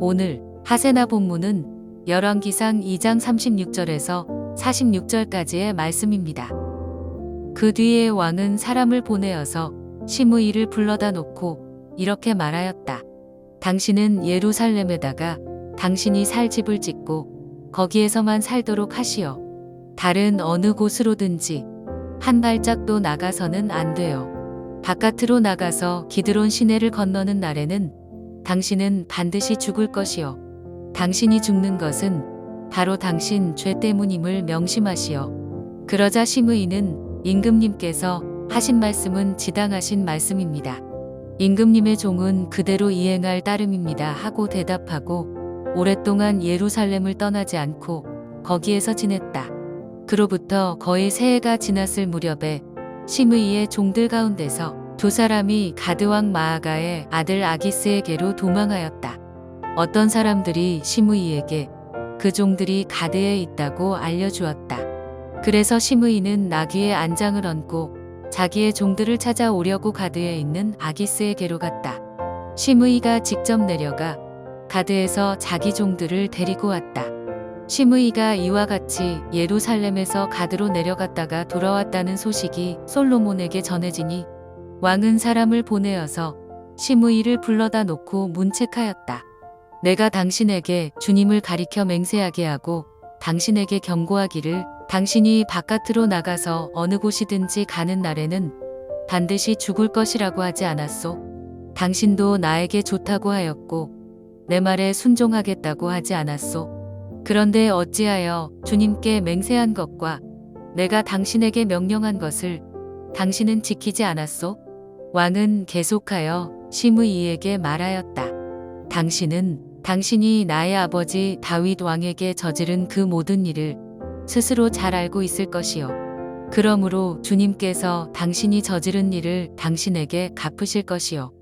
오늘 하세나 본문은 열왕기상 2장 36절에서 46절까지의 말씀입니다. 그 뒤에 왕은 사람을 보내어서 시므이를 불러다 놓고 이렇게 말하였다. 당신은 예루살렘에다가 당신이 살 집을 짓고 거기에서만 살도록 하시오. 다른 어느 곳으로든지 한 발짝도 나가서는 안 돼요. 바깥으로 나가서 기드론 시내를 건너는 날에는 당신은 반드시 죽을 것이요. 당신이 죽는 것은 바로 당신 죄 때문임을 명심하시오. 그러자 시므이는 임금님께서 하신 말씀은 지당하신 말씀입니다. 임금님의 종은 그대로 이행할 따름입니다 하고 대답하고 오랫동안 예루살렘을 떠나지 않고 거기에서 지냈다. 그로부터 거의 세 해가 지났을 무렵에 시므이의 종들 가운데서 두 사람이 가드왕 마아가의 아들 아기스에게로 도망하였다. 어떤 사람들이 시므이에게 그 종들이 가드에 있다고 알려주었다. 그래서 시므이는 나귀의 안장을 얹고 자기의 종들을 찾아오려고 가드에 있는 아기스에게로 갔다. 시므이가 직접 내려가 가드에서 자기 종들을 데리고 왔다. 시므이가 이와 같이 예루살렘에서 가드로 내려갔다가 돌아왔다는 소식이 솔로몬에게 전해지니 왕은 사람을 보내어서 시므이를 불러다 놓고 문책하였다. 내가 당신에게 주님을 가리켜 맹세하게 하고 당신에게 경고하기를 당신이 바깥으로 나가서 어느 곳이든지 가는 날에는 반드시 죽을 것이라고 하지 않았소. 당신도 나에게 좋다고 하였고 내 말에 순종하겠다고 하지 않았소. 그런데 어찌하여 주님께 맹세한 것과 내가 당신에게 명령한 것을 당신은 지키지 않았소? 왕은 계속하여 시므이에게 말하였다. 당신은 당신이 나의 아버지 다윗 왕에게 저지른 그 모든 일을 스스로 잘 알고 있을 것이요. 그러므로 주님께서 당신이 저지른 일을 당신에게 갚으실 것이요.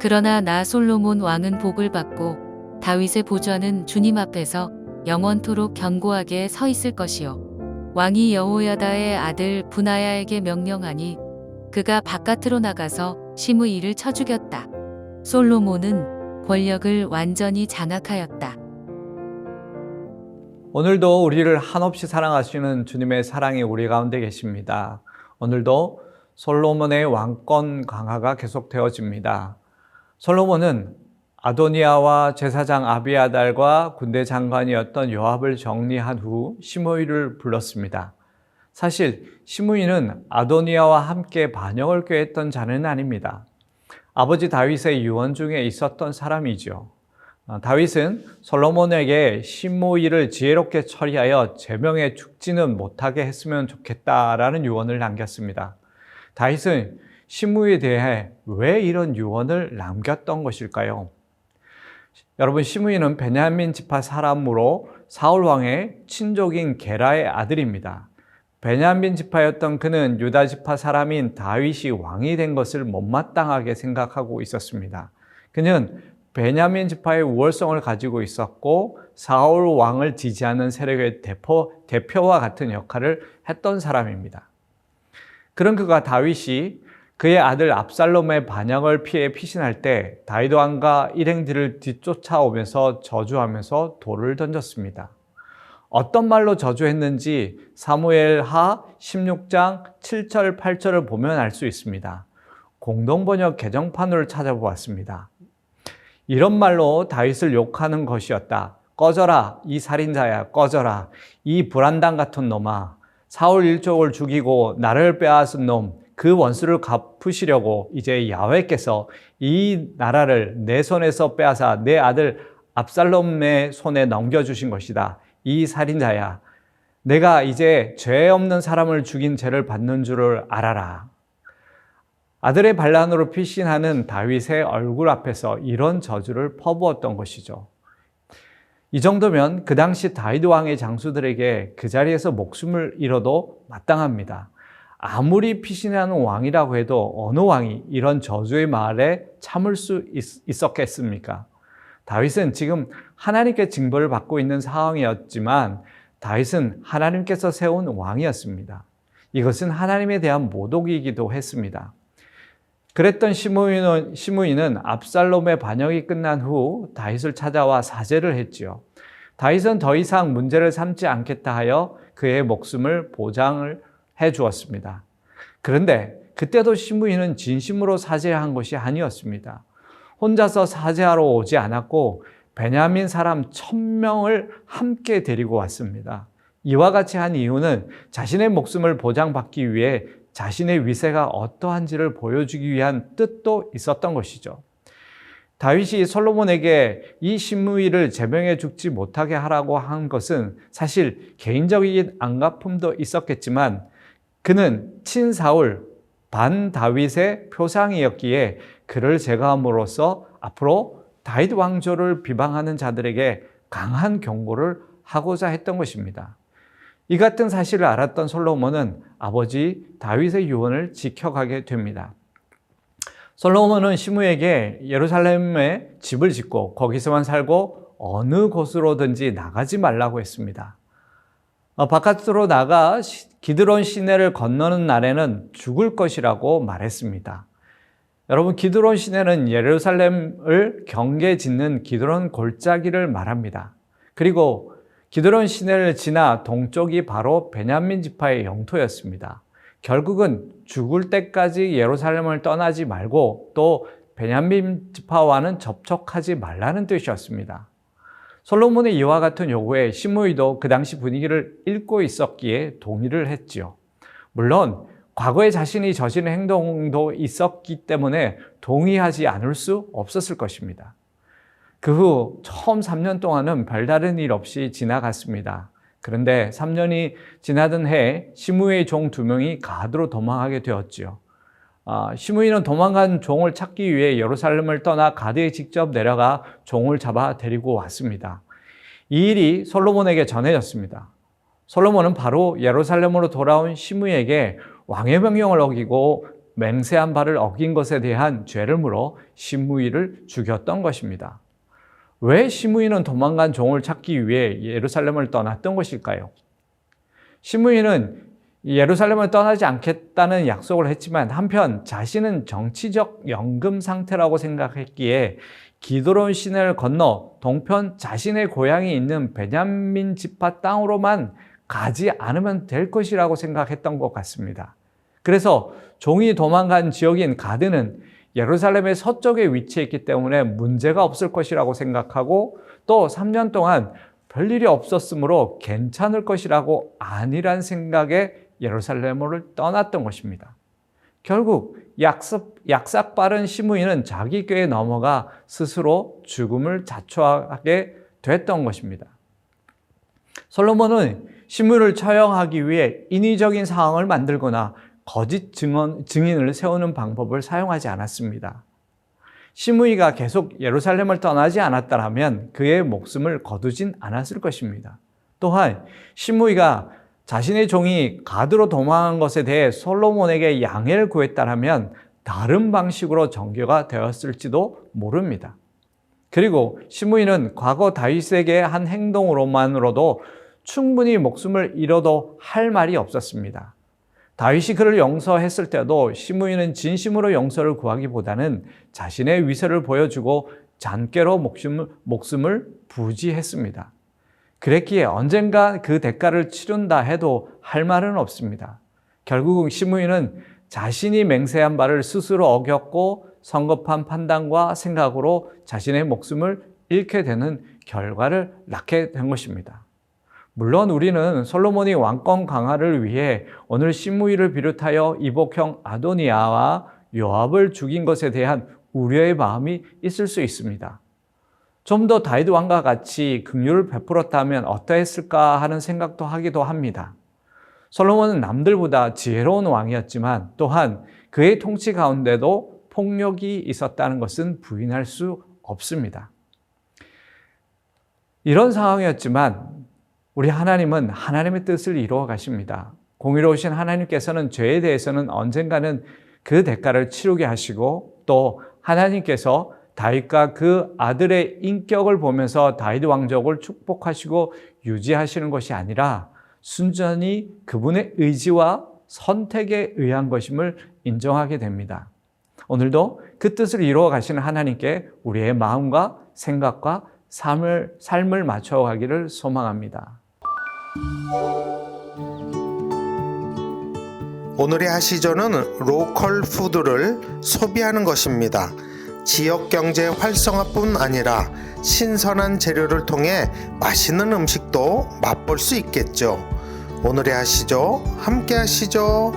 그러나 나 솔로몬 왕은 복을 받고 다윗의 보좌는 주님 앞에서 영원토록 견고하게 서 있을 것이요. 왕이 여호야다의 아들 분하야에게 명령하니 그가 바깥으로 나가서 시므이를 쳐 죽였다. 솔로몬은 권력을 완전히 장악하였다. 오늘도 우리를 한없이 사랑하시는 주님의 사랑이 우리 가운데 계십니다. 오늘도 솔로몬의 왕권 강화가 계속되어집니다. 솔로몬은 아도니아와 제사장 아비아달과 군대 장관이었던 요압을 정리한 후 시므이를 불렀습니다. 사실 시므이는 아도니아와 함께 반역을 꾀했던 자는 아닙니다. 아버지 다윗의 유언 중에 있었던 사람이죠. 어, 다윗은 솔로몬에게 시므이를 지혜롭게 처리하여 제명에 죽지는 못하게 했으면 좋겠다라는 유언을 남겼습니다. 다윗은 시므이에 대해 왜 이런 유언을 남겼던 것일까요? 여러분 시므이는 베냐민 지파 사람으로 사울 왕의 친족인 게라의 아들입니다. 베냐민 지파였던 그는 유다 지파 사람인 다윗이 왕이 된 것을 못마땅하게 생각하고 있었습니다. 그는 베냐민 지파의 우월성을 가지고 있었고 사울 왕을 지지하는 세력의 대표, 대표와 같은 역할을 했던 사람입니다. 그런 그가 다윗이 그의 아들 압살롬의 반역을 피해 피신할 때 다윗 왕과 일행들을 뒤쫓아오면서 저주하면서 돌을 던졌습니다. 어떤 말로 저주했는지 사무엘 하 16장 7절 8절을 보면 알 수 있습니다. 공동번역 개정판을 찾아보았습니다. 이런 말로 다윗을 욕하는 것이었다. 꺼져라 이 살인자야 꺼져라 이 불안당 같은 놈아 사울 일족을 죽이고 나를 빼앗은 놈 그 원수를 갚으시려고 이제 야훼께서 이 나라를 내 손에서 빼앗아 내 아들 압살롬의 손에 넘겨주신 것이다. 이 살인자야. 내가 이제 죄 없는 사람을 죽인 죄를 받는 줄을 알아라. 아들의 반란으로 피신하는 다윗의 얼굴 앞에서 이런 저주를 퍼부었던 것이죠. 이 정도면 그 당시 다윗 왕의 장수들에게 그 자리에서 목숨을 잃어도 마땅합니다. 아무리 피신하는 왕이라고 해도 어느 왕이 이런 저주의 말에 참을 수 있, 었겠습니까 다윗은 지금 하나님께 징벌을 받고 있는 상황이었지만 다윗은 하나님께서 세운 왕이었습니다. 이것은 하나님에 대한 모독이기도 했습니다. 그랬던 시므이는, 시므이는 압살롬의 반역이 끝난 후 다윗을 찾아와 사죄를 했지요. 다윗은 더 이상 문제를 삼지 않겠다 하여 그의 목숨을 보장을 해 주었습니다. 그런데 그때도 시므이는 진심으로 사죄한 것이 아니었습니다. 혼자서 사죄하러 오지 않았고 베냐민 사람 천명을 함께 데리고 왔습니다. 이와 같이 한 이유는 자신의 목숨을 보장받기 위해 자신의 위세가 어떠한지를 보여주기 위한 뜻도 있었던 것이죠. 다윗이 솔로몬에게 이 신무이를 제명해 죽지 못하게 하라고 한 것은 사실 개인적인 안가품도 있었겠지만 그는 친사울 반 다윗의 표상이었기에 그를 제거함으로써 앞으로 다윗 왕조를 비방하는 자들에게 강한 경고를 하고자 했던 것입니다. 이 같은 사실을 알았던 솔로몬은 아버지 다윗의 유언을 지켜가게 됩니다. 솔로몬은 시므에게 예루살렘에 집을 짓고 거기서만 살고 어느 곳으로든지 나가지 말라고 했습니다. 어, 바깥으로 나가 기드론 시내를 건너는 날에는 죽을 것이라고 말했습니다. 여러분 기드론 시내는 예루살렘을 경계 짓는 기드론 골짜기를 말합니다. 그리고 기드론 시내를 지나 동쪽이 바로 베냐민 지파의 영토였습니다. 결국은 죽을 때까지 예루살렘을 떠나지 말고 또 베냐민 지파와는 접촉하지 말라는 뜻이었습니다. 솔로몬의 이와 같은 요구에 시므이도 그 당시 분위기를 읽고 있었기에 동의를 했지요. 물론 과거에 자신이 저지른 행동도 있었기 때문에 동의하지 않을 수 없었을 것입니다. 그 후 처음 3년 동안은 별다른 일 없이 지나갔습니다. 그런데 3년이 지나던 해 시므이의 종 두 명이 가드로 도망하게 되었지요. 아, 시므이는 도망간 종을 찾기 위해 예루살렘을 떠나 가드에 직접 내려가 종을 잡아 데리고 왔습니다. 이 일이 솔로몬에게 전해졌습니다. 솔로몬은 바로 예루살렘으로 돌아온 시므이에게 왕의 명령을 어기고 맹세한 바를 어긴 것에 대한 죄를 물어 시므이를 죽였던 것입니다. 왜 시므이는 도망간 종을 찾기 위해 예루살렘을 떠났던 것일까요? 시므이는 예루살렘을 떠나지 않겠다는 약속을 했지만 한편 자신은 정치적 연금 상태라고 생각했기에 기도론 시내를 건너 동편 자신의 고향이 있는 베냐민 지파 땅으로만 가지 않으면 될 것이라고 생각했던 것 같습니다. 그래서 종이 도망간 지역인 가드는 예루살렘의 서쪽에 위치해 있기 때문에 문제가 없을 것이라고 생각하고 또 3년 동안 별일이 없었으므로 괜찮을 것이라고 아니란 생각에 예루살렘을 떠났던 것입니다. 결국 약삭, 약삭 빠른 시므이는 자기 꾀에 넘어가 스스로 죽음을 자초하게 됐던 것입니다. 솔로몬은 시므를 처형하기 위해 인위적인 상황을 만들거나 거짓 증언, 증인을 세우는 방법을 사용하지 않았습니다. 시므이가 계속 예루살렘을 떠나지 않았다면 그의 목숨을 거두진 않았을 것입니다. 또한 시므이가 자신의 종이 가드로 도망한 것에 대해 솔로몬에게 양해를 구했다면 다른 방식으로 정교가 되었을지도 모릅니다. 그리고 시므이는 과거 다윗에게 한 행동으로만으로도 충분히 목숨을 잃어도 할 말이 없었습니다. 다윗이 그를 용서했을 때도 시므이는 진심으로 용서를 구하기보다는 자신의 위세를 보여주고 목숨을, 목숨을 부지했습니다. 그랬기에 언젠가 그 대가를 치른다 해도 할 말은 없습니다. 결국 시므이는 자신이 맹세한 바를 스스로 어겼고 성급한 판단과 생각으로 자신의 목숨을 잃게 되는 결과를 낳게 된 것입니다. 물론 우리는 솔로몬이 왕권 강화를 위해 오늘 시므이를 비롯하여 이복형 아도니아와 요압을 죽인 것에 대한 우려의 마음이 있을 수 있습니다. 좀 더 다윗 왕과 같이 긍휼을 베풀었다면 어떠했을까 하는 생각도 하기도 합니다. 솔로몬은 남들보다 지혜로운 왕이었지만 또한 그의 통치 가운데도 폭력이 있었다는 것은 부인할 수 없습니다. 이런 상황이었지만 우리 하나님은 하나님의 뜻을 이루어 가십니다. 공의로우신 하나님께서는 죄에 대해서는 언젠가는 그 대가를 치르게 하시고 또 하나님께서 다윗과 그 아들의 인격을 보면서 다윗 왕족을 축복하시고 유지하시는 것이 아니라 순전히 그분의 의지와 선택에 의한 것임을 인정하게 됩니다. 오늘도 그 뜻을 이루어 가시는 하나님께 우리의 마음과 생각과 삶을, 삶을 맞춰가기를 소망합니다. 오늘의 하시조는 로컬 푸드를 소비하는 것입니다. 지역 경제 활성화뿐 아니라 신선한 재료를 통해 맛있는 음식도 맛볼 수 있겠죠. 오늘의 하시죠. 함께 하시죠.